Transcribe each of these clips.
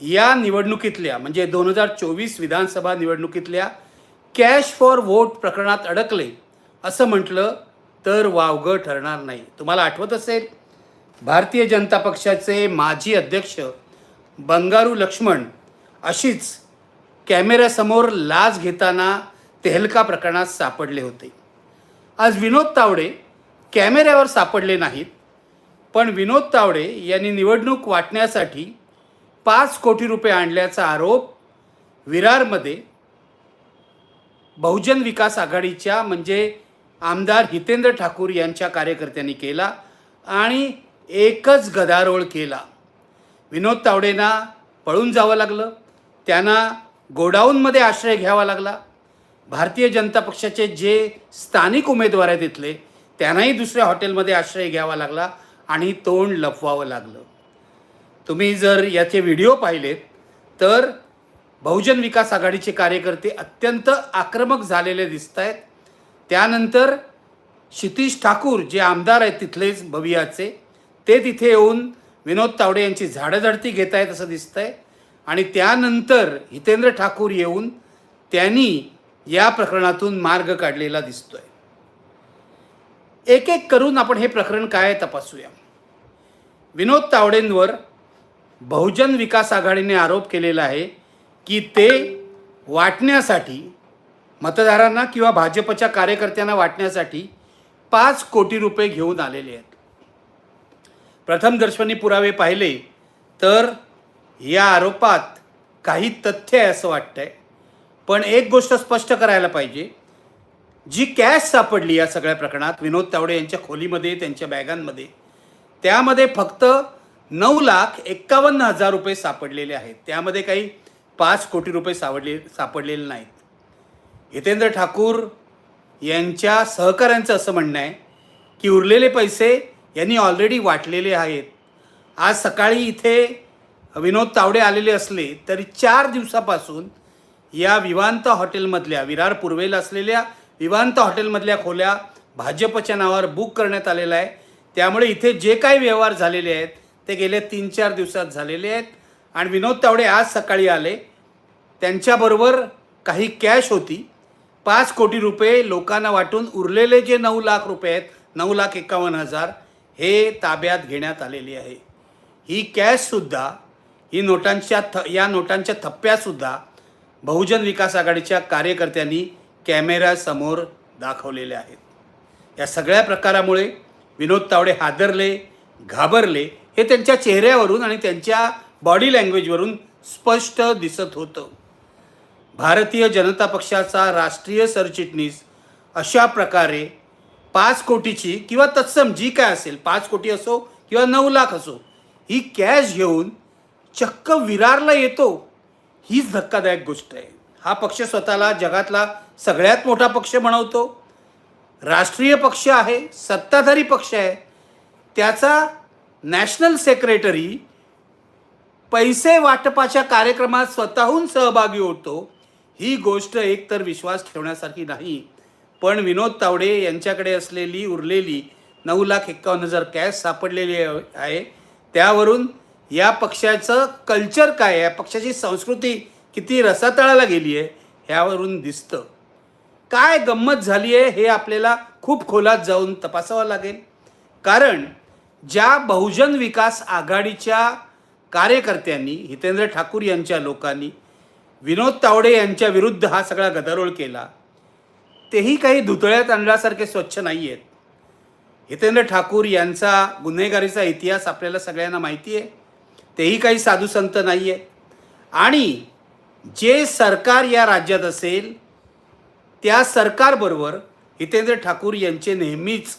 या निवडणुकीतल्या म्हणजे दोन हजार चोवीस विधानसभा निवडणुकीतल्या कॅश फॉर व्होट प्रकरणात अडकले असं म्हटलं तर वावगं ठरणार नाही. तुम्हाला आठवत असेल भारतीय जनता पक्षाचे माजी अध्यक्ष बंगारू लक्ष्मण अशीच कॅमेऱ्यासमोर लाच घेताना तेहलका प्रकरणात सापडले होते. आज विनोद तावडे कॅमेऱ्यावर सापडले नाहीत पण विनोद तावडे यांनी निवडणूक वाटण्यासाठी पाच कोटी रुपये आणल्याचा आरोप विरारमध्ये बहुजन विकास आघाडीच्या म्हणजे आमदार हितेंद्र ठाकूर यांच्या कार्यकर्त्यांनी केला आणि एकच गदारोळ केला. विनोद तावडेंना पळून जावं लागलं. त्यांना गोडाऊनमध्ये आश्रय घ्यावा लागला. भारतीय जनता पक्षाचे जे स्थानिक उमेदवार आहेत तिथले त्यांनाही दुसऱ्या हॉटेलमध्ये आश्रय घ्यावा लागला आणि तोंड लपवावं लागलं. तुम्ही जर याचे व्हिडिओ पाहिलेत तर बहुजन विकास आघाडीचे कार्यकर्ते अत्यंत आक्रमक झालेले दिसत आहेत त्यानंतर क्षितीश ठाकूर जे आमदार आहेत तिथलेच भवियाचे ते तिथे येऊन विनोद तावडे यांची झाडझडती घेत आहेत असं दिसतंय. आणि त्यानंतर हितेंद्र ठाकूर येऊन त्यांनी या प्रकरणातून मार्ग काढलेला दिसतोय. एक एक करून आपण हे प्रकरण काय तपासूया. विनोद तावडेंवर बहुजन विकास आघाडीने आरोप केलेला आहे की ते वाटण्यासाठी मतदारांना किंवा भाजपच्या कार्यकर्त्यांना वाटण्यासाठी पाच कोटी रुपये घेऊन आलेले आहेत. प्रथमदर्शनी पुरावे पाहिले तर या आरोपात काही तथ्य आहे असं वाटतंय. पण एक गोष्ट स्पष्ट करायला पाहिजे. जी कॅश सापडली या सगळ्या प्रकरणात विनोद तावडे यांच्या खोलीमध्ये त्यांच्या बॅगांमध्ये त्यामध्ये फक्त नऊ लाख एक्कावन्न हजार रुपये सापडलेले आहेत. त्यामध्ये काही पाच कोटी रुपये सावडले सापडलेले नाहीत. हितेंद्र ठाकूर यांच्या सहकाऱ्यांचं असं म्हणणं आहे की उरलेले पैसे यांनी ऑलरेडी वाटलेले आहेत. आज सकाळी इथे विनोद तावडे आलेले असले तरी चार दिवसापासून या विवांत हॉटेलमधल्या विरार पूर्वेला असलेल्या विवांत हॉटेलमधल्या खोल्या भाजपच्या नावावर बुक करण्यात आलेला आहे. त्यामुळे इथे जे काही व्यवहार झालेले आहेत ते गेले तीन चार दिवसात झालेले आहेत. आणि विनोद तावडे आज सकाळी आले. त्यांच्याबरोबर काही कॅश होती. पाच कोटी रुपये लोकांना वाटून उरलेले जे नऊ लाख रुपये आहेत नऊ लाख एकावन्न हजार हे ताब्यात घेण्यात आलेली आहे. ही कॅशसुद्धा ही नोटांच्या थ या नोटांच्या थप्प्यासुद्धा बहुजन विकास आघाडीच्या कार्यकर्त्यांनी कॅमेऱ्यासमोर दाखवलेल्या आहेत. या सगळ्या प्रकारामुळे विनोद तावडे हादरले घाबरले हे त्यांच्या चेहऱ्यावरून आणि त्यांच्या बॉडी लँग्वेजवरून स्पष्ट दिसत होतं. भारतीय जनता पक्षाचा राष्ट्रीय सरचिटणीस अशा प्रकारे पाच कोटीची किंवा तत्सम जी काय असेल पाच कोटी असो किंवा नऊ लाख असो ही कॅश घेऊन चक्क विरारला येतो हीच धक्कादायक गोष्ट आहे. हा पक्ष स्वतःला जगातला सगळ्यात मोठा पक्ष बनवतो. राष्ट्रीय पक्ष आहे सत्ताधारी पक्ष आहे. त्याचा नॅशनल सेक्रेटरी पैसे वाटपाच्या कार्यक्रमात स्वतःहून सहभागी होतो ही गोष्ट एकतर विश्वास ठेवण्यासारखी नाही. पण विनोद तावडे यांच्याकडे असलेली उरलेली नऊ लाख एक्कावन्न हजार कॅश सापडलेली आहे. त्यावरून या पक्षाचं कल्चर काय आहे? या पक्षाची संस्कृती किती रसातळाला गेली आहे ह्यावरून दिसतं. काय गंमत झाली आहे हे आपल्याला खूप खोलात जाऊन तपासावं लागेल. कारण ज्या बहुजन विकास आघाडीच्या कार्यकर्त्यांनी हितेंद्र ठाकूर यांच्या लोकांनी विनोद तावडे यांच्या विरुद्ध हा सगळा गदारोळ केला तेही काही धुतळ्यात आणल्यासारखे स्वच्छ नाही आहेत हितेंद्र ठाकूर यांचा गुन्हेगारीचा इतिहास आपल्याला सगळ्यांना माहिती आहे. तेही काही साधू संत नाही आहेत आणि जे सरकार या राज्यात असेल त्या सरकारबरोबर हितेंद्र ठाकूर यांचे नेहमीच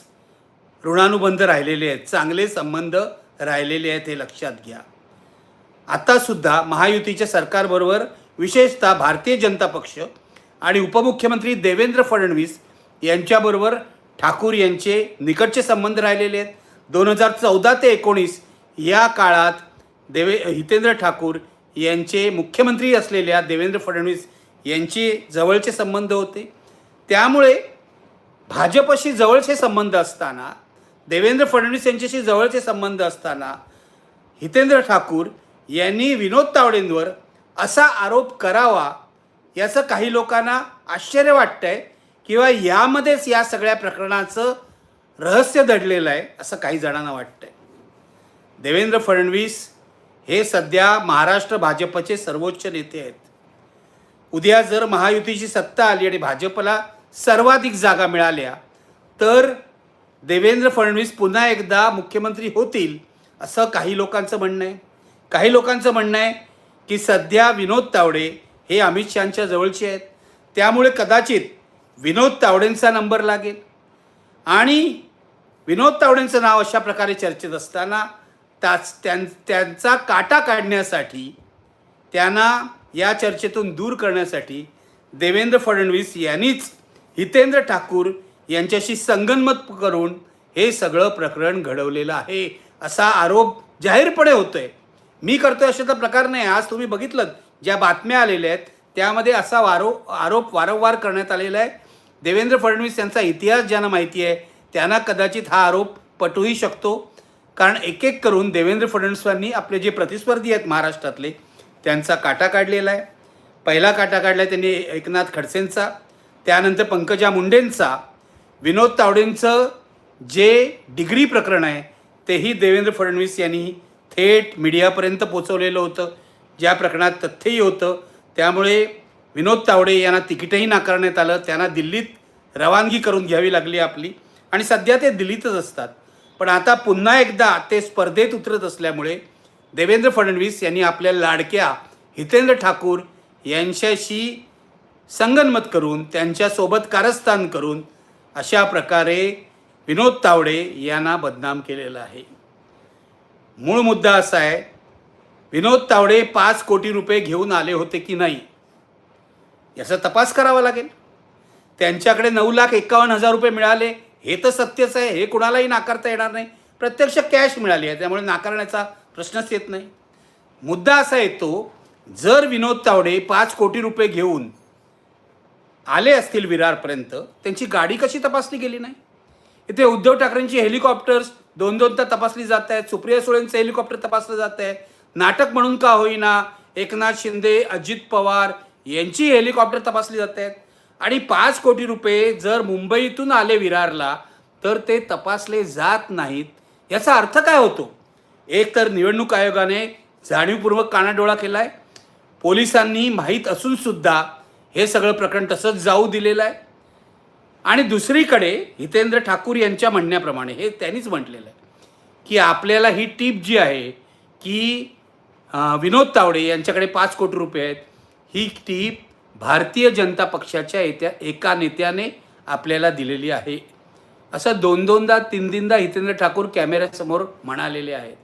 ऋणानुबंध राहिलेले आहेत चांगले संबंध राहिलेले आहेत हे लक्षात घ्या. आत्तासुद्धा महायुतीच्या सरकारबरोबर विशेषतः भारतीय जनता पक्ष आणि उपमुख्यमंत्री देवेंद्र फडणवीस यांच्याबरोबर ठाकूर यांचे निकटचे संबंध राहिलेले आहेत. दोन हजार चौदा ते एकोणीस या काळात देवे हितेंद्र ठाकूर यांचे मुख्यमंत्री असलेल्या देवेंद्र फडणवीस यांचे जवळचे संबंध होते. त्यामुळे भाजपशी जवळचे संबंध असताना देवेंद्र फडणवीस यांच्याशी जवळचे संबंध असताना हितेंद्र ठाकूर यांनी विनोद तावडेंवर असा आरोप करावा याचं काही लोकांना आश्चर्य वाटतंय किंवा यामध्येच या सगळ्या प्रकरणाचं रहस्य दडलेलं आहे असं काही जणांना वाटतंय. देवेंद्र फडणवीस हे सध्या महाराष्ट्र भाजपचे सर्वोच्च नेते आहेत. उद्या जर महायुतीची सत्ता आली आणि भाजपला सर्वाधिक जागा मिळाल्या तर देवेंद्र फडणवीस पुन्हा एकदा मुख्यमंत्री होतील असं काही लोकांचं म्हणणं आहे. काही लोकांचं म्हणणं आहे की सध्या विनोद तावडे हे अमित शहाच्या जवळचे आहेत. त्यामुळे कदाचित विनोद तावडेंचा नंबर लागेल. आणि विनोद तावडेंचं नाव अशा प्रकारे चर्चेत असताना त्याच त्यां त्यांचा काटा काढण्यासाठी त्यांना या चर्चेतून दूर करण्यासाठी देवेंद्र फडणवीस यांनीच हितेंद्र ठाकूर यांच्याशी संगनमत करून हे सगळं प्रकरण घडवलेलं आहे असा आरोप जाहीरपणे होतोय. मी करतोय असे तर प्रकार नाही. आज तुम्ही बघितलं ज्या बातम्या आलेल्या आहेत त्यामध्ये असा वारो आरोप वारंवार करण्यात आलेला आहे. देवेंद्र फडणवीस यांचा इतिहास ज्यांना माहिती आहे त्यांना कदाचित हा आरोप पटूही शकतो. कारण एक एक करून देवेंद्र फडणवीसांनी आपले जे प्रतिस्पर्धी आहेत महाराष्ट्रातले त्यांचा काटा काढलेला आहे. पहिला काटा काढला आहे त्यांनी एकनाथ खडसेंचा त्यानंतर पंकजा मुंडेंचा विनोद तावडेंचं जे डिग्री प्रकरण आहे तेही देवेंद्र फडणवीस यांनी थेट मीडियापर्यंत पोचवलेलं होतं. ज्या प्रकरणात तथ्यही होतं त्यामुळे विनोद तावडे यांना तिकीटही नाकारण्यात आलं. त्यांना दिल्लीत रवानगी करून घ्यावी लागली आपली. आणि सध्या ते दिल्लीतच असतात. पण आता पुन्हा एकदा ते स्पर्धेत उतरत असल्यामुळे देवेंद्र फडणवीस यांनी आपल्या लाडक्या हितेंद्र ठाकूर यांच्याशी संगनमत करून त्यांच्यासोबत कारस्थान करून अशा प्रकारे विनोद तावडे यांना बदनाम केलेला आहे. मूळ मुद्दा असा आहे विनोद तावडे पाच कोटी रुपये घेऊन आले होते की नाही याचा तपास करावा लागेल. त्यांच्याकडे नऊ लाख एकावन्न हजार रुपये मिळाले हे तर सत्यच आहे हे कुणालाही नाकारता येणार नाही. प्रत्यक्ष कॅश मिळाली आहे त्यामुळे नाकारण्याचा प्रश्नच येत नाही. मुद्दा असा येतो जर विनोद तावडे पाच कोटी रुपये घेऊन आले असतील विरारपर्यंत त्यांची गाडी कशी तपासली गेली नाही? इथे उद्धव ठाकरेंची हेलिकॉप्टर्स दोन दोन तर तपासली जात आहेत सुप्रिया सुळेंचं हेलिकॉप्टर तपासलं जात आहे. नाटक म्हणून का होईना एकनाथ शिंदे अजित पवार यांची हेलिकॉप्टर तपासली जात आहेत. आणि पाच कोटी रुपये जर मुंबईतून आले विरारला तर ते तपासले जात नाहीत. याचा अर्थ काय होतो? एक तर निवडणूक आयोगाने जाणीवपूर्वक कानाडोळा केला आहे पोलिसांनी माहीत असून सुद्धा हे सगळं प्रकरण तसंच जाऊ दिलेलं आहे. आणि दुसरीकडे हितेंद्र ठाकूर यांच्या म्हणण्याप्रमाणे हे त्यांनीच म्हटलेलं आहे की आपल्याला ही टीप जी आहे की विनोद तावडे यांच्याकडे पाच कोटी रुपये आहेत ही टीप भारतीय जनता पक्षाच्या येत्या एका नेत्याने आपल्याला दिलेली आहे. असं दोन दोनदा तीन तीनदा हितेंद्र ठाकूर कॅमेऱ्यासमोर म्हणालेले आहेत.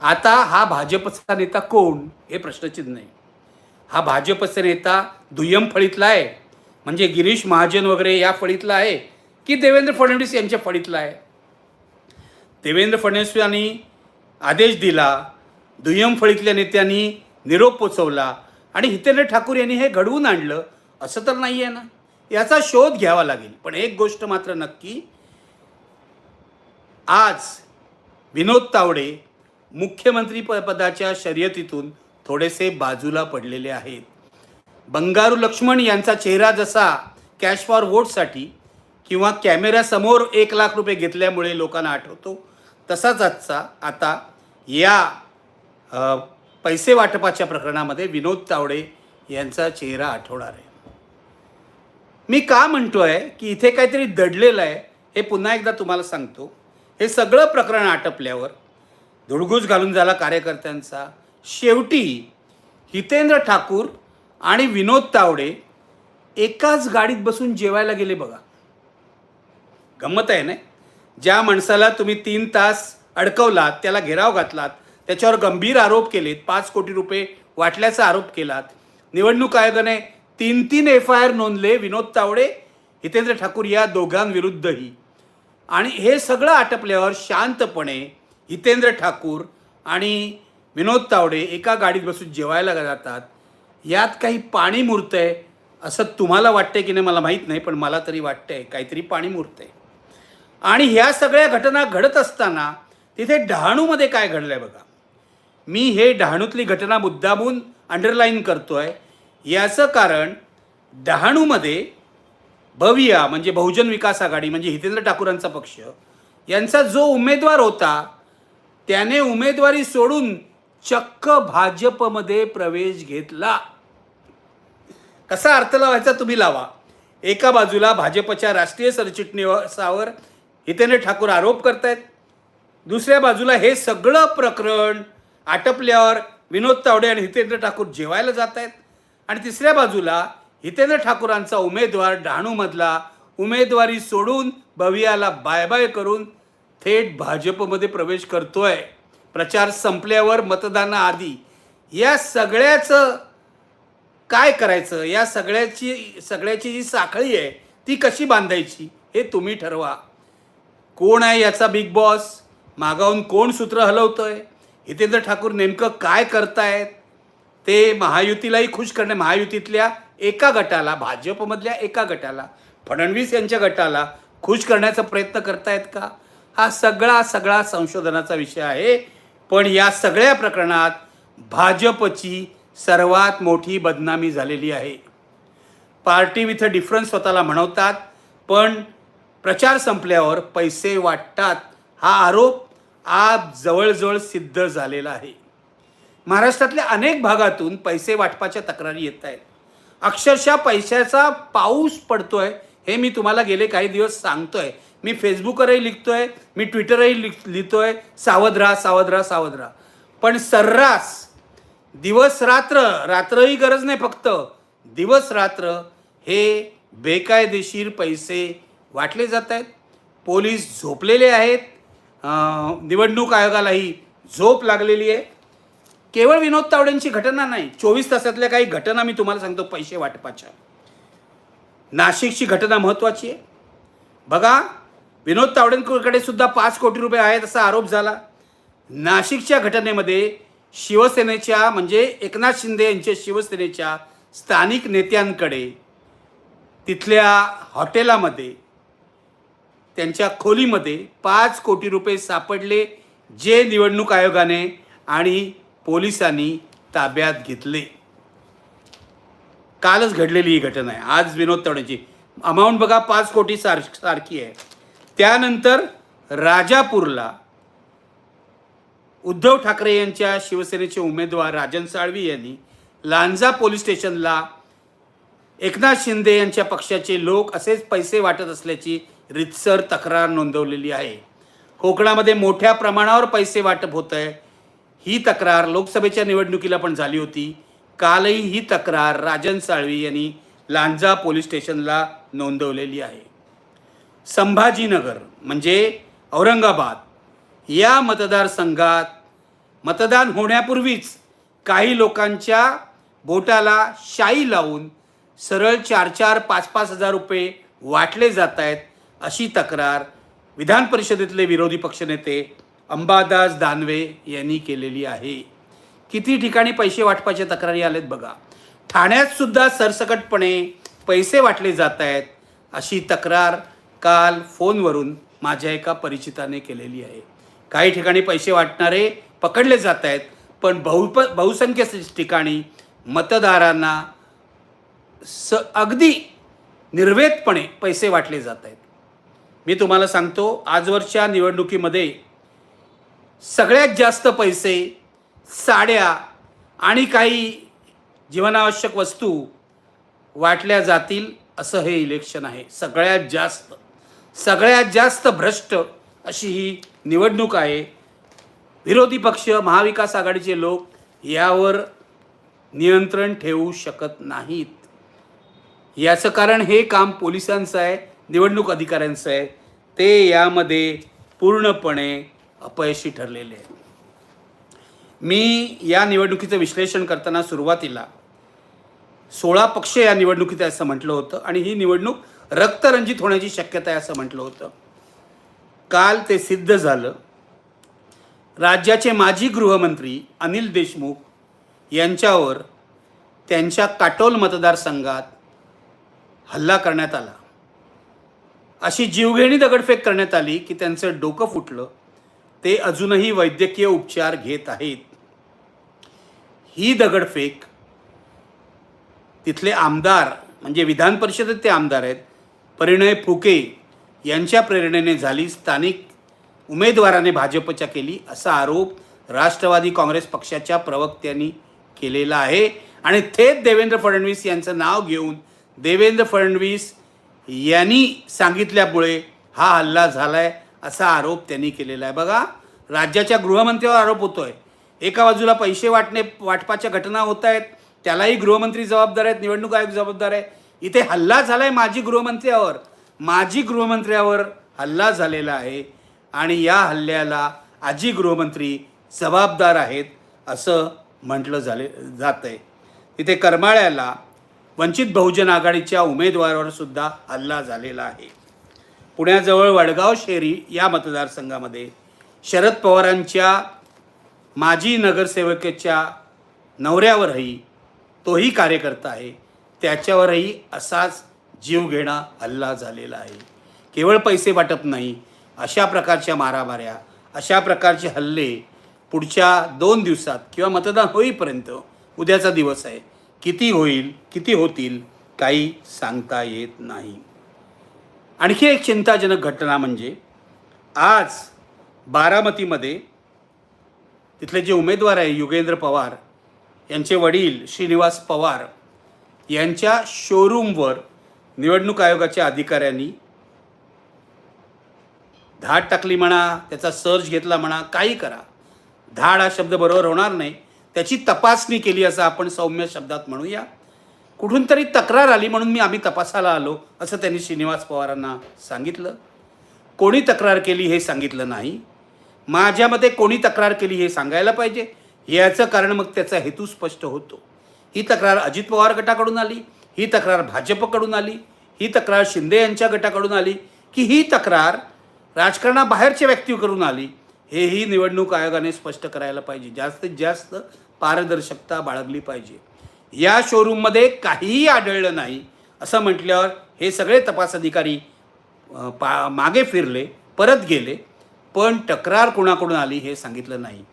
आता हा भाजपचा नेता कोण हे प्रश्नचिन्ह नाही हा भाजपचा नेता दुय्यम फळीतला आहे. म्हणजे गिरीश महाजन वगैरे या फळीतला आहे की देवेंद्र फडणवीस यांच्या फळीतला आहे? देवेंद्र फडणवीस यांनी आदेश दिला दुय्यम फळीतल्या नेत्यांनी निरोप पोचवला आणि हितेंद्र ठाकूर यांनी हे घडवून आणलं असं तर नाही आहे ना? याचा शोध घ्यावा लागेल. पण एक गोष्ट मात्र नक्की आज विनोद तावडे मुख्यमंत्री पदाच्या शर्यतीतून थोडेसे बाजूला पडलेले आहेत. बंगारू लक्ष्मण यांचा चेहरा जसा कॅश फॉर वोटसाठी किंवा कॅमेऱ्यासमोर एक लाख रुपये घेतल्यामुळे लोकांना आठवतो तसाच आजचा आता या पैसे वाटपाच्या प्रकरणामध्ये विनोद तावडे यांचा चेहरा आठवणार आहे. मी का म्हणतो आहे की इथे काहीतरी दडलेलं आहे हे पुन्हा एकदा तुम्हाला सांगतो. हे सगळं प्रकरण आटपल्यावर धुडगूस घालून झाला कार्यकर्त्यांचा शेवटी हितेंद्र ठाकूर आणि विनोद तावडे एकाच गाडीत बसून जेवायला गेले बघा. गंमत आहे ना ज्या माणसाला तुम्ही तीन तास अडकवलात त्याला घेराव घातलात त्याच्यावर गंभीर आरोप केलेत पाच कोटी रुपये वाटल्याचा आरोप केलात निवडणूक आयोगाने तीन तीन एफ आय आर नोंदले विनोद तावडे हितेंद्र ठाकूर या दोघांविरुद्धही. आणि हे सगळं आटपल्यावर शांतपणे हितेंद्र ठाकूर आणि विनोद तावडे एका गाडीत बसून जेवायला जातात. यात काही पाणी मुरतंय असं तुम्हाला वाटतंय की नाही मला माहीत नाही पण मला तरी वाटतंय काहीतरी पाणी मुरतंय. आणि ह्या सगळ्या घटना घडत असताना तिथे डहाणूमध्ये काय घडलंय बघा. मी हे डहाणूतली घटना मुद्दामून अंडरलाईन करतोय. याचं कारण डहाणूमध्ये भविया म्हणजे बहुजन विकास आघाडी म्हणजे हितेंद्र ठाकूरांचा पक्ष यांचा जो उमेदवार होता त्याने उमेदवारी सोडून चक्क भाजपमध्ये प्रवेश घेतला. कसा अर्थ लावायचा तुम्ही लावा. एका बाजूला भाजपच्या राष्ट्रीय सरचिटणीसावर हितेंद्र ठाकूर आरोप करतायत. दुसऱ्या बाजूला हे सगळं प्रकरण आटपल्यावर विनोद तावडे आणि हितेंद्र ठाकूर जेवायला जात आहेत आणि तिसऱ्या बाजूला हितेंद्र ठाकूरांचा उमेदवार डहाणूमधला उमेदवारी सोडून भवियाला बाय बाय करून थेट भाजपमध्ये प्रवेश करतोय. प्रचार संपल्यावर मतदानाआधी या सगळ्याचं काय करायचं? या सगळ्याची सगळ्याची जी साखळी आहे ती कशी बांधायची? हे तुम्ही ठरवा. कोण आहे याचा बिग बॉस? मागाहून कोण सूत्र हलवतोय? हितेंद्र ठाकूर नेमकं काय करतायत? ते महायुतीलाही खुश करणे महायुतीतल्या एका गटाला भाजपमधल्या एका गटाला फडणवीस यांच्या गटाला खुश करण्याचा प्रयत्न करतायत का? हा सगळा सगळा संशोधनाचा विषय आहे. पण या सगळ्या प्रकरणात भाजपची सर्वात मोठी बदनामी झालेली आहे. पार्टी विथ अ डिफरन्स स्वतःला म्हणवतात पण प्रचार संपल्यावर पैसे वाटतात हा आरोप आज जवळजवळ सिद्ध झालेला आहे. महाराष्ट्रातल्या अनेक भागातून पैसे वाटपाच्या तक्रारी येत आहेत. अक्षरशः पैशाचा पाऊस पडतोय हे मी तुम्हाला गेले काही दिवस सांगतोय. मी फेसबुकवरही लिखतोय मी ट्विटरही लिख लिहितोय सावध राहा सावध राहा सावध राहा. पण सर्रास दिवस रात्र रात्रही गरज नाही फक्त दिवस रात्र हे बेकायदेशीर पैसे वाटले जात आहेत. पोलीस झोपलेले आहेत. निवडणूक आयोगालाही झोप लागलेली आहे. केवळ विनोद तावडेंची घटना नाही चोवीस तासातल्या काही घटना मी तुम्हाला सांगतो पैसे वाटपाच्या. नाशिकची घटना महत्त्वाची आहे. बघा विनोद तावडेंकडे सुद्धा पाच कोटी रुपये आहेत असा आरोप झाला. नाशिकच्या घटनेमध्ये शिवसेनेच्या म्हणजे एकनाथ शिंदे यांच्या शिवसेनेच्या स्थानिक नेत्यांकडे तिथल्या हॉटेलामध्ये त्यांच्या खोलीमध्ये पाच कोटी रुपये सापडले जे निवडणूक आयोगाने आणि पोलिसांनी ताब्यात घेतले. कालच घडलेली ही घटना आहे. आज विनोद तावडेची अमाऊंट बघा पाच कोटी सार सारखी आहे. त्यानंतर राजापूरला उद्धव ठाकरे यांच्या शिवसेनेचे उमेदवार राजन साळवी यांनी लांजा पोलीस स्टेशनला एकनाथ शिंदे यांच्या पक्षाचे लोक असेच पैसे वाटत असल्याची रितसर तक्रार नोंदवलेली आहे. कोकणामध्ये मोठ्या प्रमाणावर पैसे वाटप होत आहे. ही तक्रार लोकसभेच्या निवडणुकीला पण झाली होती. कालही ही तक्रार राजन साळवी यांनी लांजा पोलीस स्टेशनला नोंदवलेली आहे. संभाजीनगर म्हणजे औरंगाबाद. या मतदारसंघात मतदान होण्यापूर्वीच काही लोकांच्या बोटाला शाई लावून सरळ चार चार पाच पाच हजार रुपये वाटले जात आहेत अशी तक्रार विधान परिषदेतले विरोधी पक्षनेते अंबादास दानवे यांनी केलेली आहे. किती ठिकाणी पैसे वाटपाच्या तक्रारी आलेत बघा. ठाण्यात सुद्धा सरसकटपणे पैसे वाटले जात आहेत अशी तक्रार काल फोनवरून माझ्या एका परिचिताने केलेली आहे. काही ठिकाणी पैसे वाटणारे पकडले जात आहेत पण बहुप बहुसंख्य ठिकाणी मतदारांना स अगदी निर्वेदपणे पैसे वाटले जात आहेत. मी तुम्हाला सांगतो आजवरच्या निवडणुकीमध्ये सगळ्यात जास्त पैसे साड्या आणि काही जीवनावश्यक वस्तू वाटल्या जातील असं हे इलेक्शन आहे. सगळ्यात जास्त. सगळ्यात जास्त भ्रष्ट अशी ही निवडणूक आहे. विरोधी पक्ष महाविकास आघाडीचे लोक यावर नियंत्रण ठेवू शकत नाहीत. याचं कारण हे काम पोलिसांचं आहे निवडणूक अधिकाऱ्यांचं आहे. ते यामध्ये पूर्णपणे अपयशी ठरलेले आहे मी या निवडणुकीचं विश्लेषण करताना सुरुवातीला सोळा पक्ष या निवडणुकीत असं म्हटलं होतं आणि ही निवडणूक रक्तरंजित होण्याची शक्यता आहे असं म्हटलं होतं. काल ते सिद्ध झालं. राज्याचे माजी गृहमंत्री अनिल देशमुख यांच्यावर त्यांच्या काटोल मतदारसंघात हल्ला करण्यात आला. अशी जीवघेणी दगडफेक करण्यात आली की त्यांचं डोकं फुटलं. ते अजूनही वैद्यकीय उपचार घेत आहेत. ही दगडफेक तिथले आमदार म्हणजे विधान परिषदेत ते आमदार आहेत परिणय फुके यांच्या प्रेरणेने झाली स्थानिक उमेदवाराने भाजपच्या केली असा आरोप राष्ट्रवादी काँग्रेस पक्षाच्या प्रवक्त्यांनी केलेला आहे. आणि थेट देवेंद्र फडणवीस यांचं नाव घेऊन देवेंद्र फडणवीस यांनी सांगितल्यामुळे हा हल्ला झाला आहे असा आरोप त्यांनी केलेला आहे. बघा राज्याच्या गृहमंत्र्यावर आरोप होतो आहे एका बाजूला पैसे वाटणे वाटपाच्या घटना होत आहेत त्यालाही गृहमंत्री जबाबदार आहेत निवडणूक आयोग जबाबदार आहे. इथे हल्ला झाला आहे माजी गृहमंत्र्यावर. माजी गृहमंत्र्यावर हल्ला झालेला आहे आणि या हल्ल्याला आजी गृहमंत्री जबाबदार आहेत असं म्हटलं झाले जात आहे तिथे करमाळ्याला वंचित बहुजन आघाडीच्या उमेदवारावर सुद्धा हल्ला झालेला आहे. पुण्याजवळ वडगाव शेरी या मतदारसंघामध्ये शरद पवारांच्या माजी नगरसेवकेच्या नवऱ्यावरही तोही कार्यकर्ता आहे. त्याच्यावरही असाच जीवघेणा हल्ला झालेला आहे. केवळ पैसे वाटप नाही अशा प्रकारच्या मारामाऱ्या अशा प्रकारचे हल्ले पुढच्या दोन दिवसात किंवा मतदान होईपर्यंत उद्याचा दिवस आहे. किती होईल किती होतील काही सांगता येत नाही. आणखी एक चिंताजनक घटना म्हणजे आज बारामतीमध्ये तिथले जे उमेदवार आहे युगेंद्र पवार यांचे वडील श्रीनिवास पवार यांच्या शोरूमवर निवडणूक आयोगाच्या अधिकाऱ्यांनी धाड टाकली म्हणा त्याचा सर्च घेतला म्हणा काही करा. धाड हा शब्द बरोबर होणार नाही. त्याची तपासणी केली असं आपण सौम्य शब्दात म्हणूया. कुठून तरी तक्रार आली म्हणून मी आम्ही तपासायला आलो असं त्यांनी श्रीनिवास पवारांना सांगितलं. कोणी तक्रार केली हे सांगितलं नाही. माझ्यामध्ये कोणी तक्रार केली हे सांगायला पाहिजे. याचं कारण मग त्याचा हेतू स्पष्ट होतो. ही तक्रार अजित पवार गटाकडून आली ही तक्रार भाजपकडून आली ही तक्रार शिंदे यांच्या गटाकडून आली की ही तक्रार राजकारणाबाहेरच्या व्यक्तीकडून आली हेही निवडणूक आयोगाने स्पष्ट करायला पाहिजे. जास्तीत जास्त पारदर्शकता बाळगली पाहिजे. या शोरूममध्ये काहीही आढळलं नाही असं म्हटल्यावर हे सगळे तपास अधिकारी पा मागे फिरले परत गेले पण तक्रार कोणाकडून आली हे सांगितलं नाही.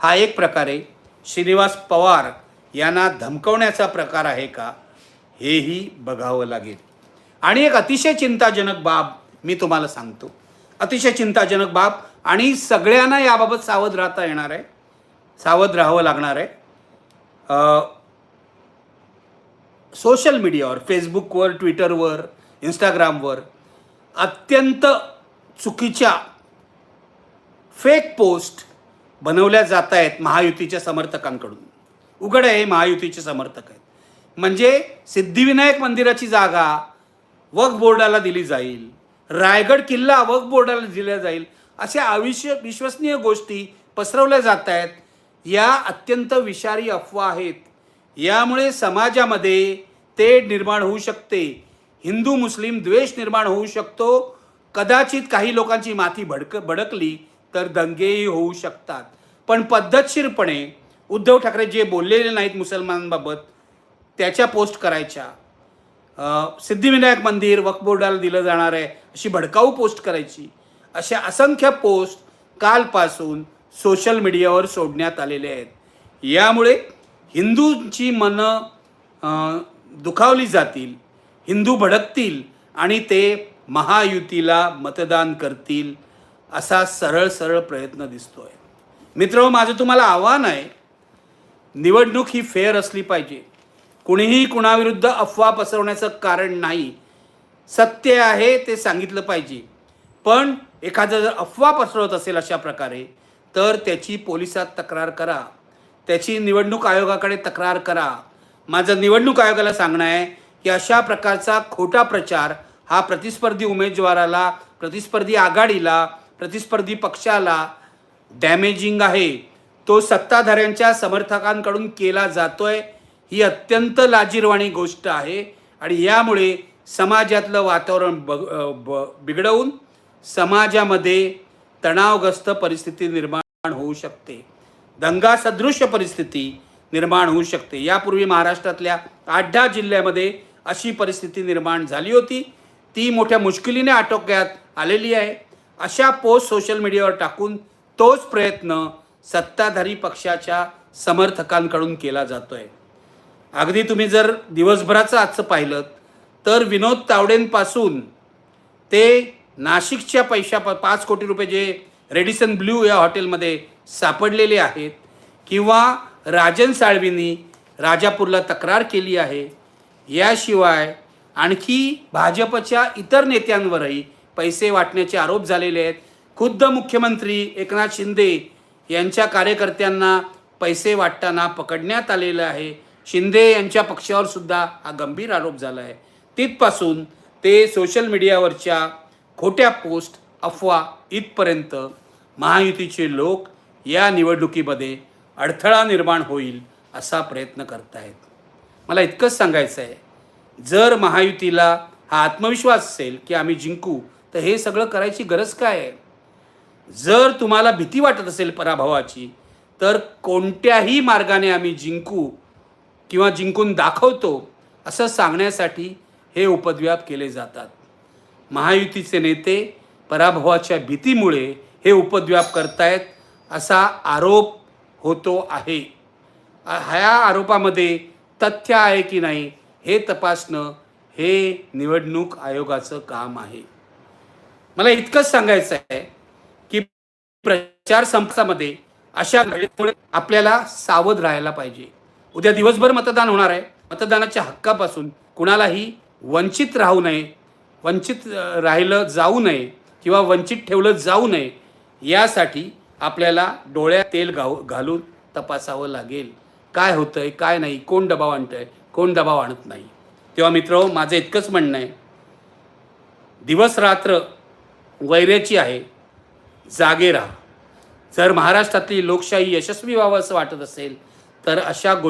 हा एक प्रकारे श्रीनिवास पवार यांना धमकवण्याचा प्रकार आहे का हेही बघावं लागेल. आणि एक अतिशय चिंताजनक बाब मी तुम्हाला सांगतो. अतिशय चिंताजनक बाब आणि सगळ्यांना याबाबत सावध राहता येणार आहे. सावध राहावं लागणार आहे. सोशल मीडियावर फेसबुकवर ट्विटरवर इंस्टाग्रामवर अत्यंत चुकीच्या फेक पोस्ट बनवल्या जात आहेत महायुतीच्या समर्थकांकडून. उघड आहे हे महायुतीचे समर्थक आहेत. म्हणजे सिद्धिविनायक मंदिराची जागा वक्फ बोर्डाला दिली जाईल रायगड किल्ला वक्फ बोर्डाला दिला जाईल अशा अविश्व विश्वसनीय गोष्टी पसरवल्या जात आहेत. या अत्यंत विषारी अफवा आहेत. यामुळे समाजामध्ये ते निर्माण होऊ शकते. हिंदू मुस्लिम द्वेष निर्माण होऊ शकतो. कदाचित काही लोकांची माथी भडक भडकली तर दंगेही होऊ शकतात. पण पद्धतशीरपणे उद्धव ठाकरे जे बोललेले नाहीत मुसलमानांबाबत त्याच्या पोस्ट करायच्या. सिद्धिविनायक मंदिर वक्फ बोर्डाला दिलं जाणार आहे अशी भडकाऊ पोस्ट करायची. अशा असंख्य पोस्ट कालपासून सोशल मीडियावर सोडण्यात आलेले आहेत. यामुळे हिंदूंची मनं दुखावली जातील हिंदू भडकतील आणि ते महायुतीला मतदान करतील असा सरळ सरळ प्रयत्न दिसतोय. मित्र माझं तुम्हाला आव्हान आहे निवडणूक ही फेअर असली पाहिजे. कुणीही कुणाविरुद्ध अफवा पसरवण्याचं कारण नाही. सत्य आहे ते सांगितलं पाहिजे. पण एखादं जर अफवा पसरवत असेल अशा प्रकारे तर त्याची पोलिसात तक्रार करा. त्याची निवडणूक आयोगाकडे तक्रार करा. माझं निवडणूक आयोगाला सांगणं आहे की अशा प्रकारचा खोटा प्रचार हा प्रतिस्पर्धी उमेदवाराला प्रतिस्पर्धी आघाडीला प्रतिस्पर्धी पक्षाला डॅमेजिंग आहे. तो सत्ताधाऱ्यांच्या समर्थकांकडून केला जातोय ही अत्यंत लाजीरवाणी गोष्ट आहे. आणि यामुळे समाजातलं वातावरण बग ब बिघडवून समाजामध्ये तणावग्रस्त परिस्थिती निर्माण होऊ शकते. दंगासदृश्य परिस्थिती निर्माण होऊ शकते. यापूर्वी महाराष्ट्रातल्या आठ दहा जिल्ह्यामध्ये अशी परिस्थिती निर्माण झाली होती. ती मोठ्या मुश्किलीने आटोक्यात आलेली आहे. अशा पोस्ट सोशल मीडियावर टाकून तोच प्रयत्न सत्ताधारी पक्षाच्या समर्थकांकडून केला जातोय. अगदी तुम्ही जर दिवसभराचं आजचं पाहिलं तर विनोद तावडेंपासून ते नाशिकच्या पैशा प पाच कोटी रुपये जे रेडिसन ब्ल्यू या हॉटेलमध्ये सापडलेले आहेत किंवा राजन साळवींनी राजापूरला तक्रार केली आहे याशिवाय आणखी भाजपच्या इतर नेत्यांवरही पैसे वाटण्याचे आरोप झालेले आहेत. खुद्द मुख्यमंत्री एकनाथ शिंदे यांच्या कार्यकर्त्यांना पैसे वाटताना पकडण्यात आलेलं आहे. शिंदे यांच्या पक्षावर सुद्धा हा गंभीर आरोप झाला आहे तिथपासून ते सोशल मीडियावरच्या खोट्या पोस्ट अफवा इथपर्यंत महायुतीचे लोक या निवडणुकीमध्ये अडथळा निर्माण होईल असा प्रयत्न करतायत. मला इतकंच सांगायचं आहे. जर महायुतीला हा आत्मविश्वास असेल की आम्ही जिंकू तर हे सगळं करायची गरज काय आहे? जर तुम्हाला भीती वाटत असेल पराभवाची तर कोणत्याही मार्गाने आम्ही जिंकू किंवा जिंकून दाखवतो असं सांगण्यासाठी हे उपद्व्याप केले जातात. महायुतीचे नेते पराभवाच्या भीतीमुळे हे उपद्व्याप करतायत असा आरोप होतो आहे. ह्या आरोपामध्ये तथ्य आहे की नाही हे तपासणं हे निवडणूक आयोगाचं काम आहे. मला इतकंच सांगायचं आहे प्रचार संपामध्ये अशा घटनेमुळे आपल्याला सावध राहायला पाहिजे. उद्या दिवसभर मतदान होणार आहे. मतदानाच्या हक्कापासून कुणालाही वंचित राहू नये वंचित राहिलं जाऊ नये किंवा वंचित ठेवलं जाऊ नये यासाठी आपल्याला डोळ्यात तेल घाऊ घालून तपासावं लागेल. काय होतं आहे काय नाही कोण दबाव आणतं आहे कोण दबाव आणत नाही. तेव्हा मित्र माझं इतकंच म्हणणं आहे. दिवस रात्र वैऱ्याची आहे. जागे राहा. जर महाराष्ट्रातली लोकशाही यशस्वी व्हावं असं वाटत असेल तर अशा गो